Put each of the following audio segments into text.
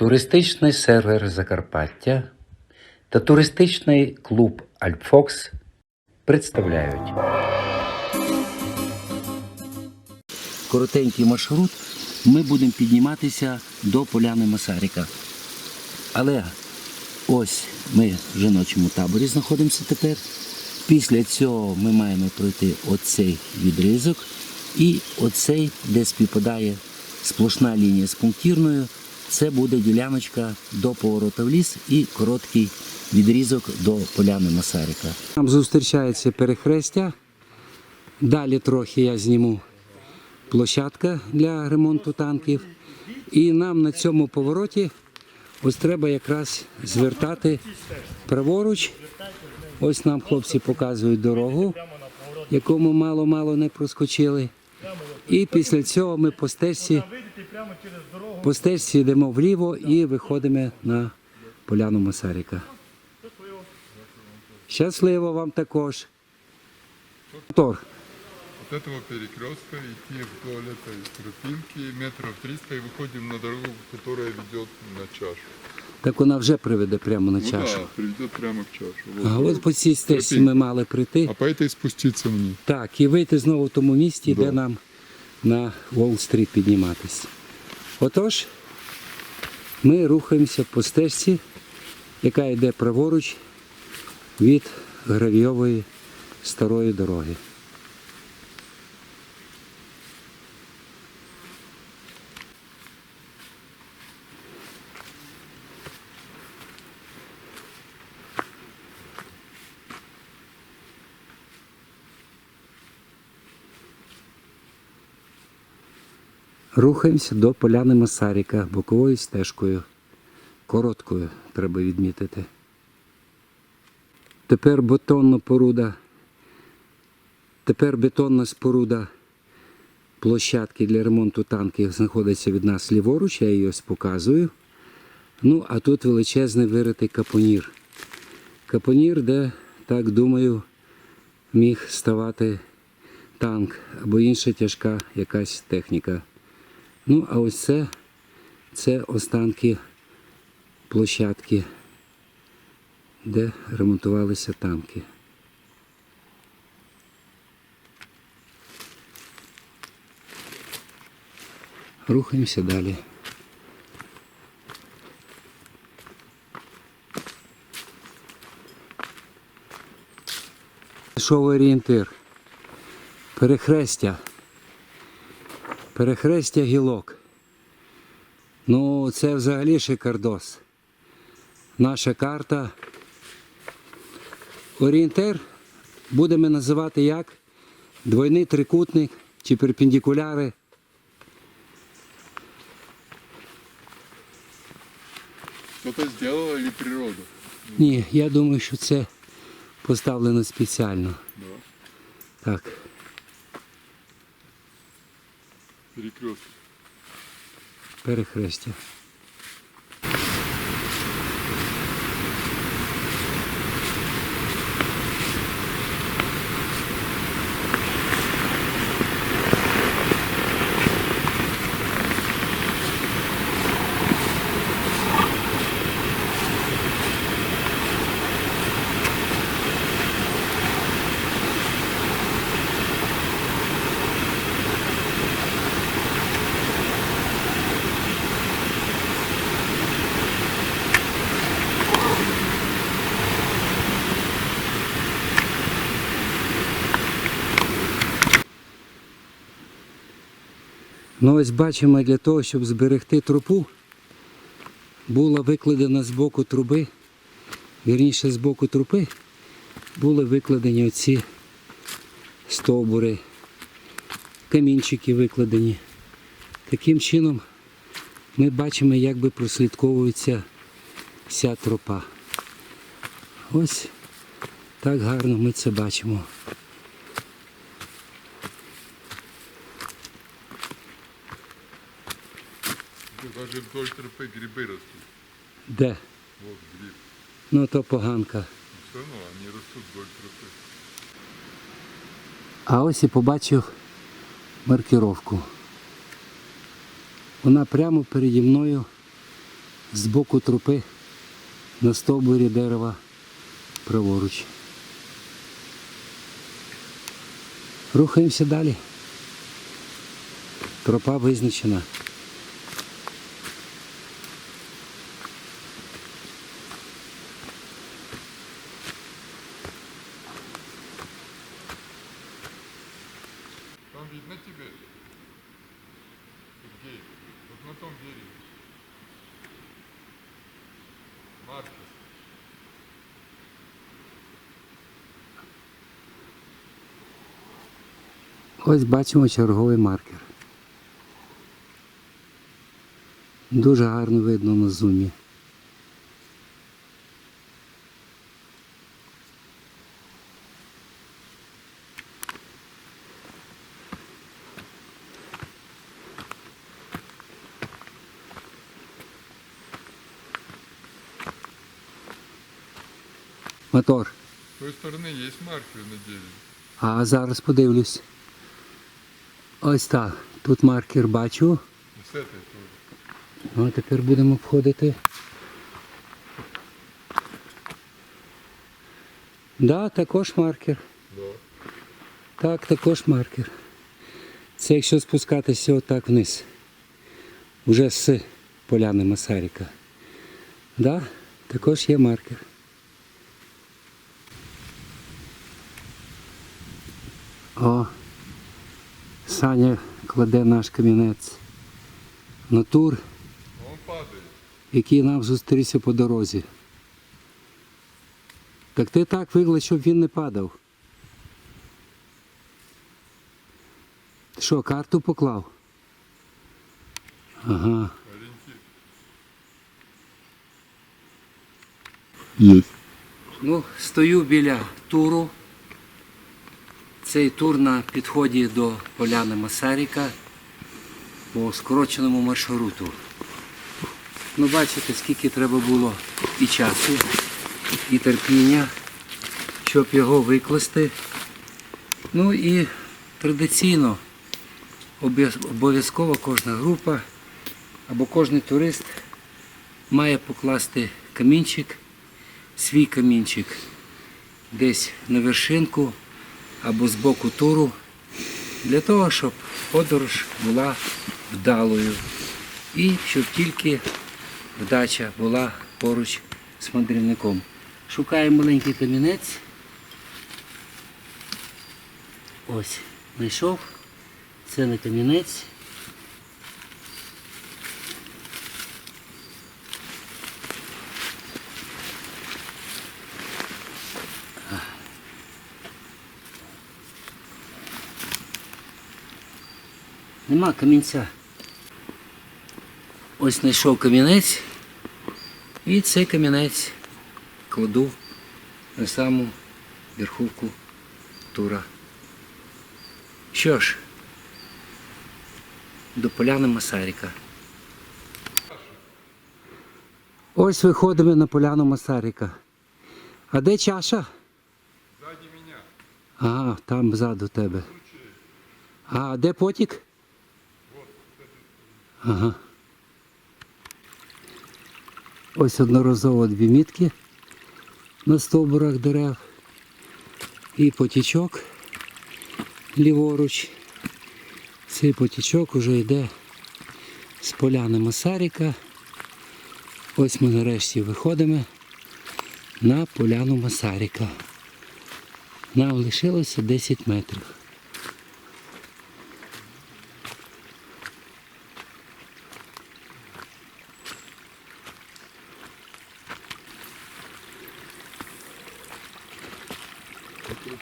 Туристичний сервер Закарпаття та туристичний клуб Альпфокс представляють коротенький маршрут. Ми будемо підніматися до поляни Масаріка. Але ось ми в жіночому таборі знаходимося тепер. Після цього ми маємо пройти оцей відрізок і оцей, де співпадає сплошна лінія з пунктірною. Це буде діляночка до повороту в ліс і короткий відрізок до поляни Масарика. Там зустрічається перехрестя. Далі трохи я зніму площадка для ремонту танків. І нам на цьому повороті ось треба якраз звертати праворуч. Ось нам хлопці показують дорогу, яку ми мало-мало не проскочили. І після цього ми по стежці, по стежці йдемо вліво і виходимо на поляну Масаріка. Щасливо вам також. Мотор. От этого перекрестка идти вдоль этой тропинки метров 300 и выходим на дорогу, которая ведет на чашу. Так вона вже приведе прямо на Ну чашу. да, приведет прямо к чашу. Вот. А от по цій стежці ми мали прийти. А по этой спуститься вниз. Так, і вийти знову в тому місті, де Да. нам на Уолл-стріт підніматись. Отож, ми рухаємося по стежці, яка йде праворуч від гравійової старої дороги. Рухаємося до поляни Масаріка боковою стежкою. Короткою треба відмітити. Тепер бетонна поруда. Тепер бетонна споруда площадки для ремонту танків знаходиться від нас ліворуч, я її ось показую. Ну, а тут величезний виритий капонір. Капонір, де, так думаю, міг ставати танк або інша тяжка якась техніка. Ну, а ось це, це останки площадки, де ремонтувалися танки. Рухаємося далі. Пішов орієнтир. Перехрестя. Перехрестя гілок. Ну, це взагалі шикардос. Наша карта. Орієнтир будемо називати як? Двойний трикутник чи перпендикуляри. Кто-то сделал или природа? Ні, я думаю, що це поставлено спеціально. Да. Так. Перекресток. Перехрестя. Ну ось бачимо, для того, щоб зберегти трупу, була викладена з боку труби, вірніше з боку трупи, були викладені оці стовбури, камінчики викладені. Таким чином ми бачимо, як би прослідковується вся тропа. Ось так гарно ми це бачимо. Даже вдоль тропы грибы растут. Де? Вот гриб. Ну то поганка. Все равно они растут вдоль тропы. А ось і побачив маркировку. Вона прямо переді мною з боку трупи на стовбурі дерева праворуч. Рухаємося далі. Тропа визначена. Маркес. Ось бачимо черговий маркер. Дуже гарно видно на зумі. Мотор. С той стороны есть маркер на дереве. А зараз подивлюсь. Ось так. Тут маркер бачу. Ну, а тепер будемо обходити. Да, також маркер. Да. Так, також маркер. Це якщо спускатися отак вниз. Уже з поляни Масаріка. Да, також є маркер. О, Саня кладе наш камінець на тур, Он падает. який нам зустрівся по дорозі. Так ти так виглядь, щоб він не падав. Ти що, карту поклав? Ага. Есть. Ну, стою біля туру. Цей тур на підході до поляни Масаріка по скороченому маршруту. Ну, бачите, скільки треба було і часу, і терпіння, щоб його викласти. Ну і традиційно обов'язково кожна група або кожен турист має покласти камінчик свій камінчик десь на вершинку або з боку туру, для того, щоб подорож була вдалою і щоб тільки вдача була поруч з мандрівником. Шукаємо маленький камінець. Ось, знайшов. Це не камінець. Нема камінця. Ось знайшов камінець. І цей камінець кладу на саму верхівку тура. Що ж, до поляни Масаріка. Ось виходимо на поляну Масаріка. А де чаша? Ага, там ззаду тебе. А де потік? Ага. Ось одноразово дві мітки на стовбурах дерев. І потічок ліворуч. Цей потічок уже йде з поляни Масаріка. Ось ми нарешті виходимо на поляну Масаріка. Нам лишилося 10 метрів.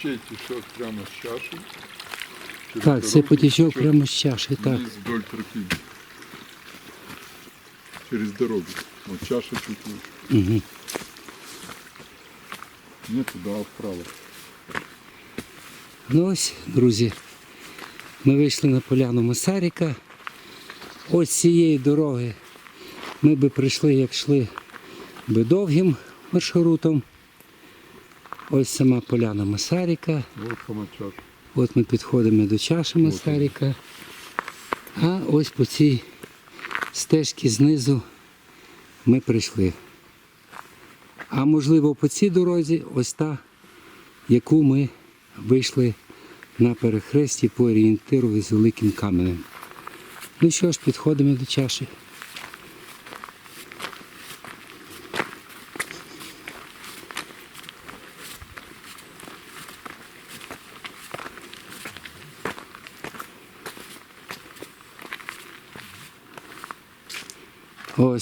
Ручей течет прямо с чаши. Так, це потічок прямо з чаші. Так. Вниз вдоль тропинки. Через дорогу. Вот чаша чуть выше. Угу. Не туда, а вправо. Ну ось, друзі, ми вийшли на поляну Масаріка. Ось цієї дороги ми би прийшли, як йшли би довгим маршрутом. Ось сама поляна Масаріка. От ми підходимо до чаші Масаріка. А ось по цій стежці знизу ми прийшли. А можливо, по цій дорозі ось та, яку ми вийшли на перехресті по орієнтиру з великим каменем. Ну що ж, підходимо до чаші.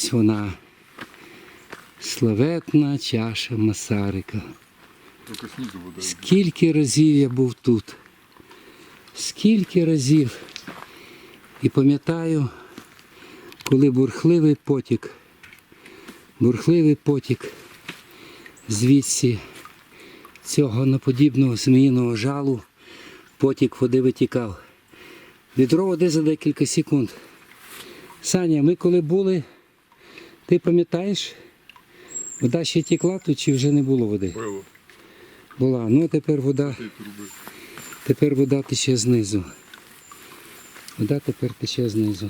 Ось вона. Славетна чаша Масарика. Скільки разів я був тут. Скільки разів. І пам'ятаю, коли бурхливий потік, бурхливий потік звідси цього наподібного зміїного жалу, потік води витікав. Відро води за декілька секунд. Саня, ми коли були, ти пам'ятаєш, вода ще текла тут чи вже не було води? Было. Була. Ну тепер вода, Этой трубы. тепер вода тече знизу. Вода тепер тече знизу.